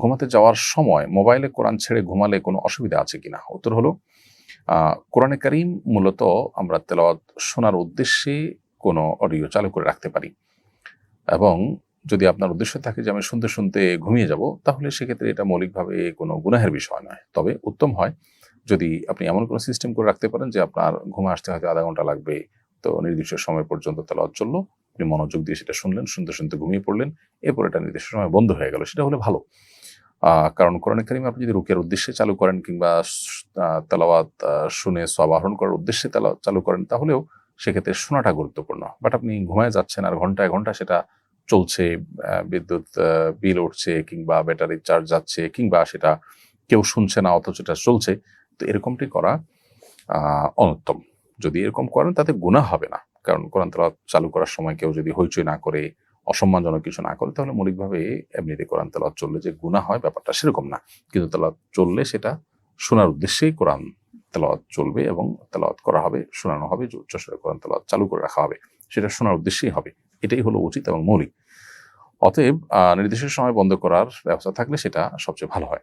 ঘুমাতে যাওয়ার সময় মোবাইলে কোরআন ছেড়ে ঘুমালে কোনো অসুবিধা আছে কিনা? উত্তর হলো কোরআনে কারিম মূলত আমরা তেলাওয়াত শোনার উদ্দেশ্যে কোনো অডিও চালু করে রাখতে পারি। এবং যদি আপনার উদ্দেশ্য থাকে যে আমি শুনতে শুনতে ঘুমিয়ে যাব, তাহলে সেক্ষেত্রে এটা মৌলিকভাবে কোনো গুনাহের বিষয় নয়। তবে উত্তম হয় যদি আপনি এমন কোনো সিস্টেম করে রাখতে পারেন যে আপনার ঘুমে আসতে হয়তো আধা ঘণ্টা লাগবে, তো নির্দিষ্ট সময় পর্যন্ত তেলাওয়াত চলল, আপনি মনোযোগ দিয়ে সেটা শুনলেন, শুনতে শুনতে ঘুমিয়ে পড়লেন, এরপর এটা নির্দিষ্ট সময় বন্ধ হয়ে গেল, সেটা হলে ভালো। কারণ কোরআন কারিম আপনি যদি রুকের উদ্দেশ্যে চালু করেন কিংবা তেলাওয়াত শুনে সব আহরণ করার উদ্দেশ্যে তেলাওয়াত চালু করেন, তাহলেও সেক্ষেত্রে শোনাটা গুরুত্বপূর্ণ। বাট আপনি ঘুমায় যাচ্ছেন আর ঘন্টায় ঘণ্টা সেটা চলছে বিদ্যুৎ বিল উঠছে কিংবা ব্যাটারি চার্জ যাচ্ছে কিংবা সেটা কেউ শুনছে না, অথচ এটা চলছে, তো এরকমটি করা অনুত্তম। যদি এরকম করেন তাতে গুনাহ হবে না। কারণ কোরআন তেলাওয়াত চালু করার সময় কেউ যদি হইচই না করে অসম্মানজনক কিছু না করে, তাহলে মৌলিকভাবে এমনিতে কোরআন তেলাওয়াত চললে যে গুণা হয় ব্যাপারটা সেরকম না। কিন্তু তেলাওয়াত চললে সেটা শোনার উদ্দেশ্যেই কোরআন তেলাওয়াত চলবে এবং তেলাওয়াত করা হবে, শোনানো হবে, যে উচ্চস্বরে কোরআন তেলাওয়াত চালু করে রাখা হবে, সেটা শোনার উদ্দেশ্যেই হবে। এটাই হলো উচিত এবং মৌলিক। অতএব নির্দিষ্ট সময় বন্ধ করার ব্যবস্থা থাকলে সেটা সবচেয়ে ভালো হয়।